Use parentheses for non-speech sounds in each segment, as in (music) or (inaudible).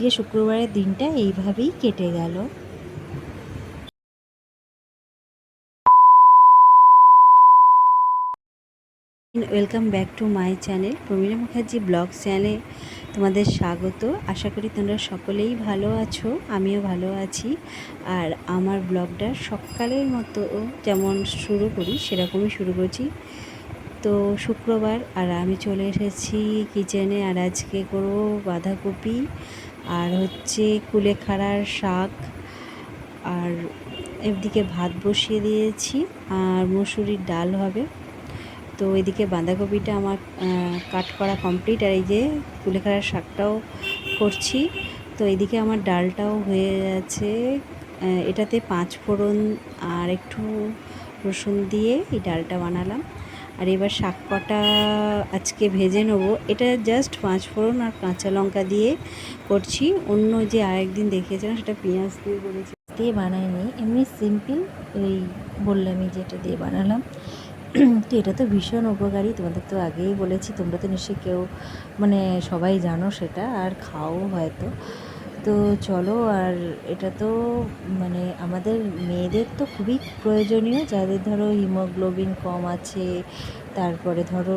আজকে শুক্রবারের দিনটা এইভাবেই কেটে গেল। Welcome back to my channel Pramila Mukherjee blog চ্যানেলে তোমাদের স্বাগত। আশা করি তোমরা সকলেই ভালো আছো, আমিও ভালো আছি। আর আমার ব্লগটা সকালের মতো যেমন শুরু করি, সেরকমই শুরু করছি। তো শুক্রবার, আর আমি চলে এসেছি কিচেনে, আর আজকে করব বাঁধাকপি আর হচ্ছে কুলেখাড়ার শাক আর এদিকে ভাত বসিয়ে দিয়েছি আর মুসুরির ডাল হবে। তো এদিকে বাঁধাকপিটা আমার কাট করা কমপ্লিট আর এই যে কুলেখাড়ার শাকটাও করছি। তো এদিকে আমার ডালটাও হয়ে গেছে এটাতে পাঁচ ফোড়ন আর একটু রসুন দিয়ে এই ডালটা বানালাম। আর এবার শাক কটা আজকে ভেজে নেব। এটা জাস্ট পাঁচ ফোড়ন আর কাঁচা লঙ্কা দিয়ে করছি। অন্য যে আরেকদিন দেখিয়েছিলাম সেটা পেঁয়াজ দিয়ে করেছি। দিয়ে বানাইনি। এমনি সিম্পল এই বললামই যেটা দিয়ে বানালাম। তো এটা তো ভীষণ উপকারী। তোমাদের তো আগেই বলেছি, তোমরা তো নিশ্চয়ই কেউ মানে সবাই জানো সেটা, আর খাও হয়তো। তো চলো, আর এটা তো মানে আমাদের মেয়েদের তো খুবই প্রয়োজনীয়। যাদের ধরো হিমোগ্লোবিন কম আছে, তারপরে ধরো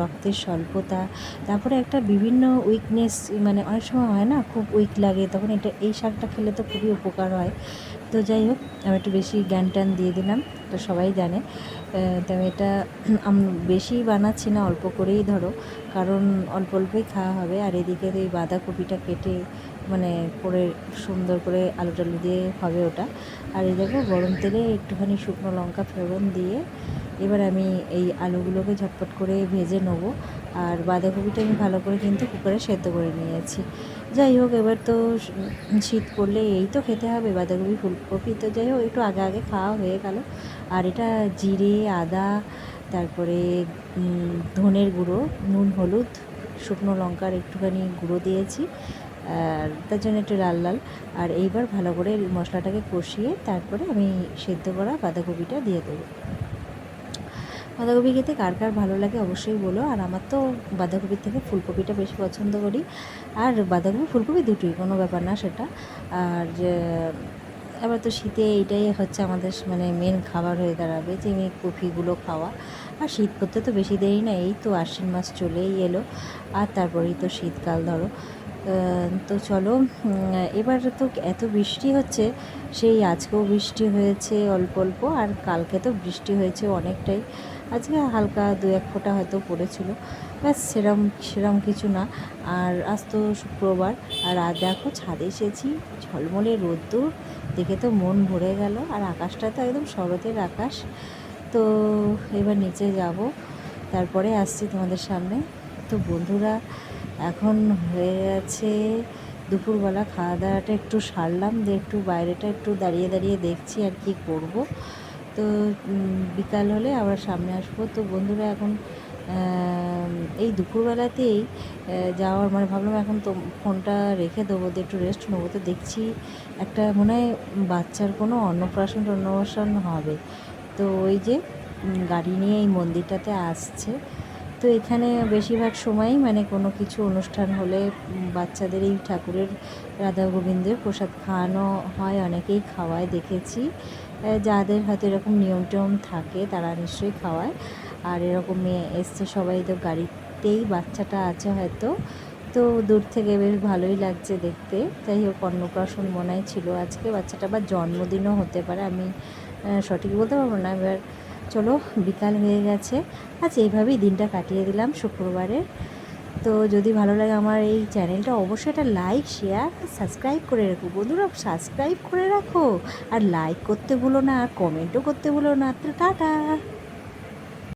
রক্তের স্বল্পতা, তারপরে একটা বিভিন্ন উইকনেস মানে অনেক সময় হয় না, খুব উইক লাগে, তখন এটা, এই শাকটা খেলে তো খুবই উপকার হয়। তো যাই হোক, আমি একটু বেশি জ্ঞান টান দিয়ে দিলাম, তো সবাই জানে। তো আমি এটা (clears throat) বেশি বানাচ্ছি না, অল্প করেই ধরো, কারণ অল্প অল্পই খাওয়া হবে। আর এদিকে তো এই বাঁধাকপিটা কেটে মানে করে সুন্দর করে আলু টালু দিয়ে হবে ওটা। আর এই দেখো, গরম তেলে একটুখানি শুকনো লঙ্কা ফোড়ন দিয়ে এবার আমি এই আলুগুলোকে ঝটপট করে ভেজে নেব। আর বাঁধাকপিটা আমি ভালো করে কিন্তু কুকারে সেদ্ধ করে নিয়েছি। যাই হোক, এবার তো শীত পড়লে এই তো খেতে হবে। বাঁধাকপি, ফুলকপি তো যাই হোক, একটু আগে আগে খাওয়া হয়ে গেল। আর এটা জিরে, আদা, তারপরে ধনের গুঁড়ো, নুন, হলুদ, শুকনো লঙ্কার একটুখানি গুঁড়ো দিয়েছি। আর তার জন্য একটু লাল লাল। আর এইবার ভালো করে মশলাটাকে কষিয়ে তারপরে আমি সেদ্ধ করা বাঁধাকপিটা দিয়ে দেবো। বাঁধাকপি খেতে কার কার ভালো লাগে অবশ্যই বলো। আর আমার তো বাঁধাকপির থেকে ফুলকপিটা বেশি পছন্দ করি। আর বাঁধাকপি, ফুলকপি দুটোই, কোনো ব্যাপার না সেটা। আর এবার তো শীতে এইটাই হচ্ছে আমাদের মানে মেন খাবার হয়ে দাঁড়াবে যে কপিগুলো খাওয়া। আর শীত করতে তো বেশি দেরি না, এই তো আশ্বিন মাস চলেই এলো। আর তারপরেই তো শীতকাল ধরো। তো চলো এবার তো এত বৃষ্টি হচ্ছে, সেই আজকেও বৃষ্টি হয়েছে অল্প অল্প, আর কালকে তো বৃষ্টি হয়েছে অনেকটাই। আজকে হালকা দু এক ফোঁটা হয়তো পড়েছিল, ব্যাস সেরম সেরম কিছু না। আর আজ তো শুক্রবার, আর আজ দেখো ছাদে এসেছি, ঝলমলে রোদ্দুর, দেখে তো মন ভরে গেল, আর আকাশটা তো একদম শরতের আকাশ। তো এবার নিচে যাব, তারপরে আসছি তোমাদের সামনে। তো বন্ধুরা এখন হয়ে গেছে দুপুরবেলা খাওয়া দাওয়াটা একটু সারলাম দিয়ে একটু বাইরেটা একটু দাঁড়িয়ে দাঁড়িয়ে দেখছি আর কি করব। তো বিকাল হলে আবার সামনে আসব। তো বন্ধুরা এখন এই দুপুরবেলাতেই যাওয়ার মানে ভাবলাম এখন তো ফোনটা রেখে দেবো তো একটু রেস্ট নেব। তো দেখছি একটা মনে হয় বাচ্চার কোনো অন্নপ্রাশন অন্নপ্রাশন হবে। তো ওই যে গাড়ি নিয়ে এই মন্দিরটাতে আসছে। তো এখানে বেশিরভাগ সময়ই মানে কোনো কিছু অনুষ্ঠান হলে বাচ্চাদের এই ঠাকুরের রাধা গোবিন্দের প্রসাদ খাওয়ানো হয়, অনেকেই খাওয়ায়, দেখেছি। যাদের হয়তো এরকম নিয়ম টিয়ম থাকে তারা নিশ্চয়ই খাওয়ায়। আর এরকম মেয়ে এসছে, সবাই তো গাড়িতেই বাচ্চাটা আছে হয়তো। তো দূর থেকে বেশ ভালোই লাগছে দেখতে। যাই হোক, অন্নপ্রাশন মনে ছিল আজকে। বাচ্চাটা বা জন্মদিনও হতে পারে, আমি সঠিক বলতে পারব না। এবার চলো, বিকাল হয়ে গেছে। আজ এইভাবেই দিনটা কাটিয়ে দিলাম শুক্রবারের তো যদি ভালো লাগে আমার এই চ্যানেলটা, অবশ্যই একটা লাইক, শেয়ার, সাবস্ক্রাইব করে রাখো। বন্ধুরা, সাবস্ক্রাইব করে রাখো। আর লাইক করতে ভুলো না, আর কমেন্টও করতে ভুলো না। তো টাটা